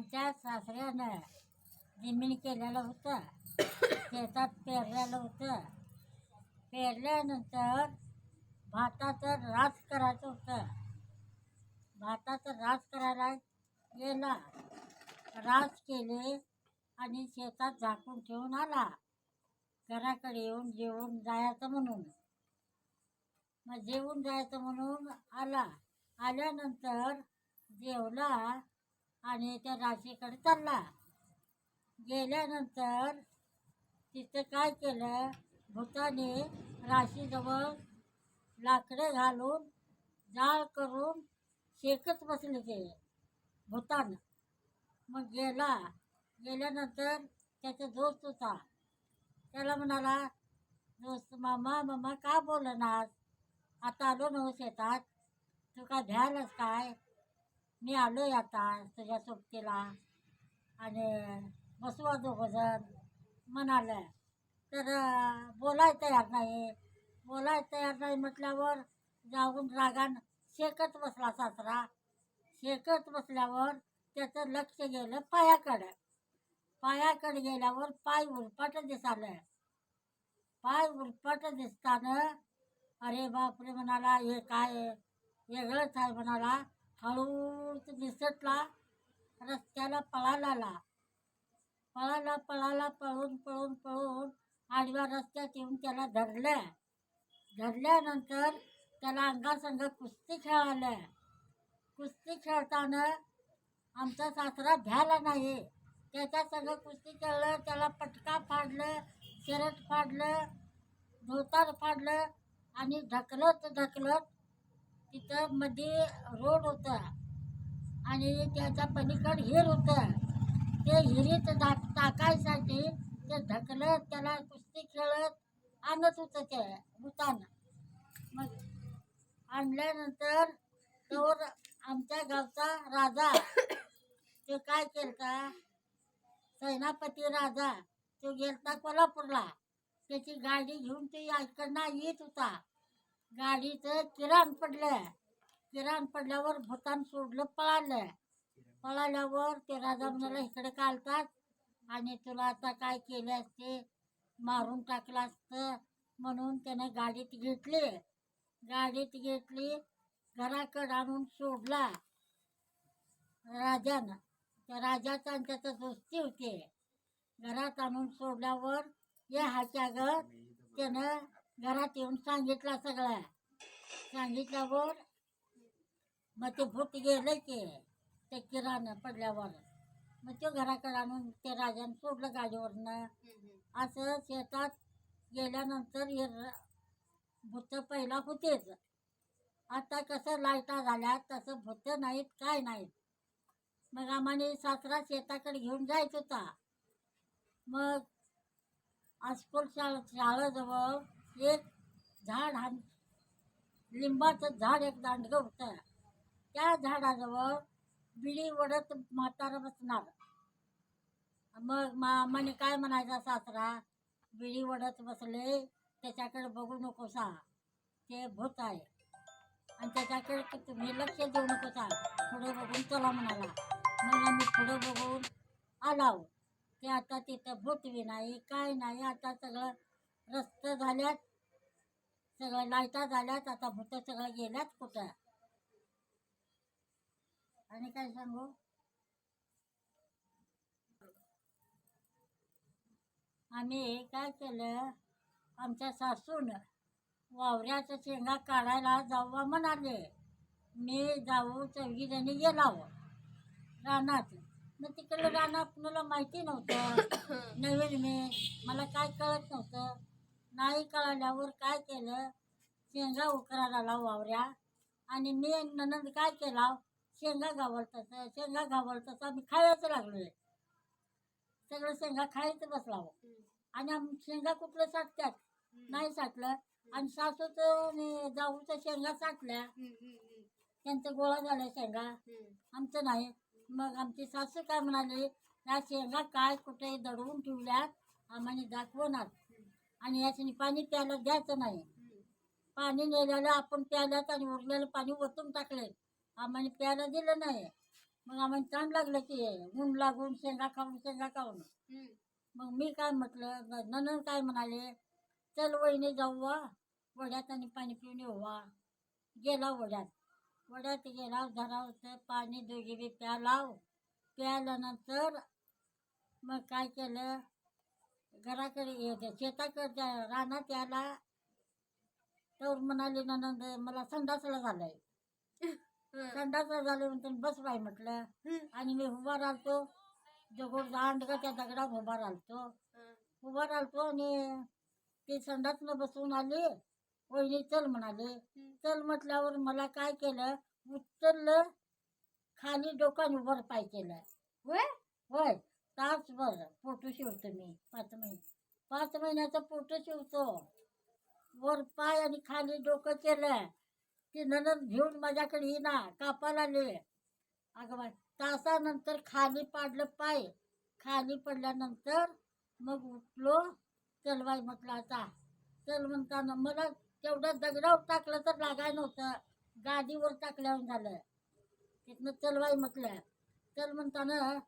आमच्या सासऱ्यानं जमीन केलेलं होतं. शेतात पेरलेलं होतं. पेरल्यानंतर भाताचं रास करायचं होतं. भाताचं रास करायला गेला. रास केले आणि शेतात झाकून ठेवून आला. घराकडे येऊन जेवून जायचं म्हणून. मग जेवून जायचं म्हणून आला. आल्यानंतर जेवला. आणि त्या राशीकडे चालला. गेल्यानंतर तिथं काय केलं? भूताने राशीजवळ लाकडे घालून जाळ करून शेकत बसले ते भूतान. मग गेला. गेल्यानंतर त्याचा दोस्त होता. त्याला म्हणाला दोस्त मामा मामा का बोलणार आता आलो नव शेतात. तू काय ध्यानच काय? मी आलो आहे आता तुझ्या सोबतीला आणि बसवा दोघंजण म्हणालं. तर बोलाय तयार नाही. बोलाय तयार नाही म्हटल्यावर जाऊन रागान शेकत बसला सासरा. शेकत बसल्यावर त्याचं लक्ष गेलं पायाकडं. पायाकडे गेल्यावर पाय उरपाट दिसालं. पाय उरपाट दिसताना अरे बापरे म्हणाला हे काय? वेगळंच आहे म्हणाला. हळूच निसटला रस्त्याला पळाला आला पळाला पळाला पळून पळून पळून आडव्या रस्त्यात येऊन त्याला धरलं धरल्यानंतर त्याला अंगासंग कुस्ती खेळालं कुस्ती खेळताना आमचा सासरा भ्याला नाही. त्याच्या संग कुस्ती खेळलं त्याला पटका फाडलं शर्ट फाडलं धोतार फाडलं आणि ढकलत ढकलत तिथं मध्ये रोड होता. आणि त्याच्या पलीकड हिर होतं. ते हिरीत दा टाकायसाठी ते ढकलत त्याला कुस्ती खेळत आणत होतं ते भूतानं. मग आणल्यानंतर तोवर आमच्या गावचा राजा ते काय केलता? सेनापती राजा तो गेलता कोल्हापूरला. त्याची गाडी घेऊन ते इकडनं येत होता. गाडीचं किराण पडलं किराण पडल्यावर भूतान सोडलं पळालं पळाल्यावर ते राजा म्हणाला इकडे कालतात आणि तुला आता काय केले असते? मारून टाकलं असतं म्हणून त्याने गाडीत घेतली. गाडीत घेतली घराकडं आणून सोडला राजानं. त्या राजाचा आणि त्याचा दोस्ती होते. घरात आणून सोडल्यावर या हाच्या ग त्यानं घरात येऊन सांगितला सगळा. सांगितल्यावर मग ते फुट गेलं की ते किराणं पडल्यावर. मग तो घराकडे आणून ते राजानं सोडलं गाडीवरनं. असं शेतात गेल्यानंतर हे भूत पहिला होतेच. आता कसं लाईटा झाल्या तसं भूत नाहीत काय नाहीत. मग आम्हाला सासरा शेताकडे घेऊन जायचं होता. मग आसपोल शाळा शाळेजवळ एक झाड हा लिंबाचं झाड एक दांडगं होतं. त्या झाडाजवळ बिडी वडत म्हातारा बसणार. मग मामाने काय म्हणायचा सासरा? बिडी वडत बसले त्याच्याकडे बघू नकोसा. ते भूत आहे. आणि त्याच्याकडे तुम्ही लक्ष देऊ नकोसा. पुढे बघून चला म्हणाला. मग आम्ही पुढे बघून आलाव ते आता तिथं भूत बी नाही काय नाही आता सगळं रस्ते झाल्यात. सगळं लाईटा झाल्यात. आता भूत सगळं गेल्यात कुठं? आणि काय सांगू? आम्ही काय केलं? आमच्या सासून वावऱ्याच्या शेंगा काढायला जाऊ म्हणाले. मी जाऊ चौघी जणी गेलाव. रानात. मग तिकडलं रान आपल्याला माहिती नव्हतं. नवीन मी. मला काय कळत नव्हतं. नाही कळल्यावर काय केलं? शेंगा उकरायला लाव वावऱ्या. आणि मी ननंद काय केला? शेंगा गावल तसं शेंगा गावल तसं आम्ही खायचं लागलोय. सगळं शेंगा खायचं बसलाव. आणि आम शेंगा कुठलं साठत्यात? नाही साठलं. आणि सासूचं आणि शेंगा साठल्या. त्यांचं गोळा झाल्या शेंगा. आमचं नाही. मग आमची सासू काय म्हणाली? या शेंगा काय कुठे दडवून ठेवल्यात? आम्हाला दाखवणार. आणि याच्याने पाणी प्यायला द्यायचं नाही. पाणी नेलेलं आपण प्यायल्यात आणि उरलेलं पाणी ओतून टाकले आम्हाला प्यायला दिलं नाही. मग आम्हाला चांग लागलं की ऊन लागून शेंगा खाऊन शेंगा खाऊन. मग मी काय म्हटलं ननन काय म्हणाले चल वहिनी जाऊ वा. वड्यात आणि पाणी पिऊन येऊ वा. गेला वड्यात. वड्यात गेला धरा पाणी दोघी बी प्यालाव प्यायल्यानंतर मग काय केलं घराकडे ये- शेताकडे त्या रानात याला तर म्हणाले ननंद मला संडासला झालंय. संडासला झालं म्हणतो बस बाई म्हटलं. आणि मी उभा राहतो. दगड दांड का त्या दगडात उभा राहतो. उभा राहतो आणि ते संडासनं बसवून आले. वहिनी चल म्हणाले. चल म्हटल्यावर मला काय केलं? उचललं खाली डोकान वर पाय केलं. होय होय. तासभर फोटो शिवतो मी पाच महिने. पाच महिन्याचं फोटो शिवतो. वर पाय आणि खाली डोकं केलं ती ननद घेऊन माझ्याकडे येईना कापायला आले अगं तासानंतर खाली पाडलं पाय. खाली पडल्यानंतर मग उठलो चलवाय म्हटलं आता चल म्हणताना मला तेवढं दगडावर टाकलं तर लागाय नव्हतं. गादीवर टाकल्यावर झालं. तिथनं चलवाय म्हटलं चल म्हणताना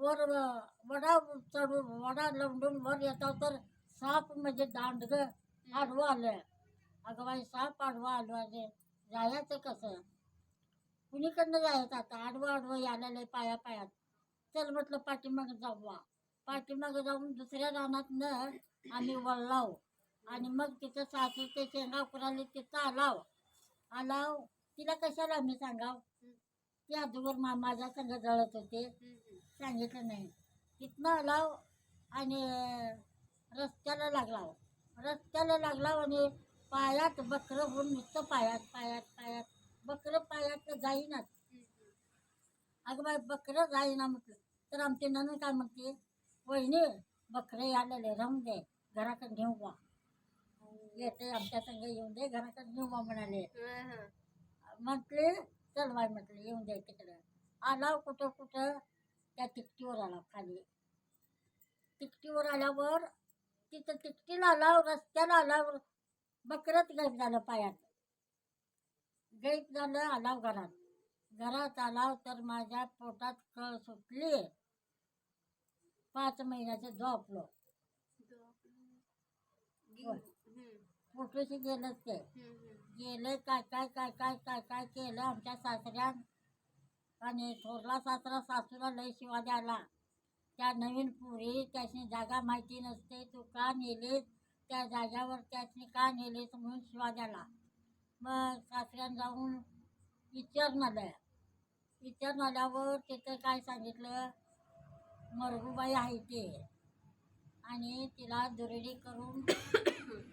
वर वडा चढून वडा लवडून वर येतो तर साप म्हणजे दांडग आडवं आलं अगं बाई साप आडवा आलो अरे म्हणजे जायचं कसं? कुणीकडनं जायचं आता? आडवं आडवं यायला पाया पायात. चल म्हटलं पाठीमागं जाऊ वा पाठीमागं जाऊन दुसऱ्या रानातनं आम्ही वळलाव. आणि मग तिथं सासू ते शेंगा कुराले तिथं आलाव. आलाव? तिला कशाला आम्ही सांगाव? ती अगोदर मा माझ्या संग जळत होते. सांगितलं नाही. तिथनं आलाव आणि रस्त्याला लागलाव. रस्त्याला लागलाव आणि पायात बकरं होऊन नुसतं पायात पायात पायात. बकरं पायात जाईनाच. हं. अगं बाई बकरं जाईना म्हटलं. तर आमची ननन काय म्हणते? वहिनी बकरं आलेले राहून दे. घराकडे घेऊ बा येते आमच्या संग येऊन दे. घराकडे घेऊ बा म्हणाले. म्हटले चल बाय म्हटलं येऊन जाय तिकडं. आलाव कुठं कुठं त्या तिकटीवर आला खाली. तिकटीवर आल्यावर तिथं तिकटीला आलाव रस्त्याला आल्यावर बकरत गायब झालं पायात. गायब झालं आलाव घरात. घरात आलाव तर माझ्या पोटात कळ सुटली. पाच महिन्याचं झोपलो. पोटोशी गेलंच ते. गेलं काय काय काय काय काय काय केलं आमच्या सासऱ्यान आणि थोरला सासरा सासूला लय शिवा द्यायला. त्या नवीन पुरी त्याची जागा माहिती नसते तू का नेलीस? त्या जाग्यावर त्याची का नेलीस म्हणून शिवा द्यायला. मग सासऱ्यान जाऊन विचारून आलं विचारून आल्यावर तिथं काय सांगितलं? मरगूबाई आहे ते. आणि तिला दुरडी करून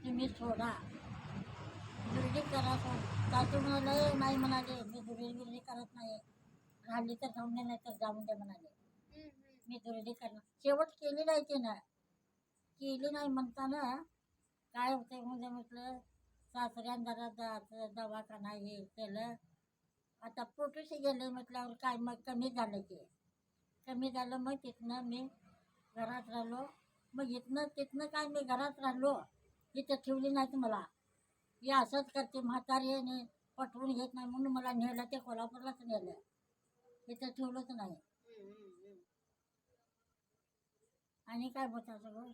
तुम्ही सोडा. दुरडी करा सोड. सासू म्हणाले नाही म्हणाले मी दुरडी बिरडी करत नाही. राहिली तर जाऊन दे नाही तर जाऊन दे म्हणाले. मी दुरडी करणार. शेवट केली नाही तिनं. ना केली नाही म्हणताना काय होतं म्हणजे म्हटलं सासऱ्यान जरा दवाखाना हे केलं. आता पोटूशी गेले म्हटल्यावर काय मग कमी झालं ते कमी झालं मग तिथनं मी घरात राहिलो. मग इथनं तिथनं काय मी घरात राहिलो तिथं ठेवली नाहीत मला. हे असंच करते म्हातारी आणि पटवून घेत नाही म्हणून मला नेलं ते कोल्हापूरलाच नेलं. तिथं ठेवलंच नाही. आणि काय बोलता सगळं?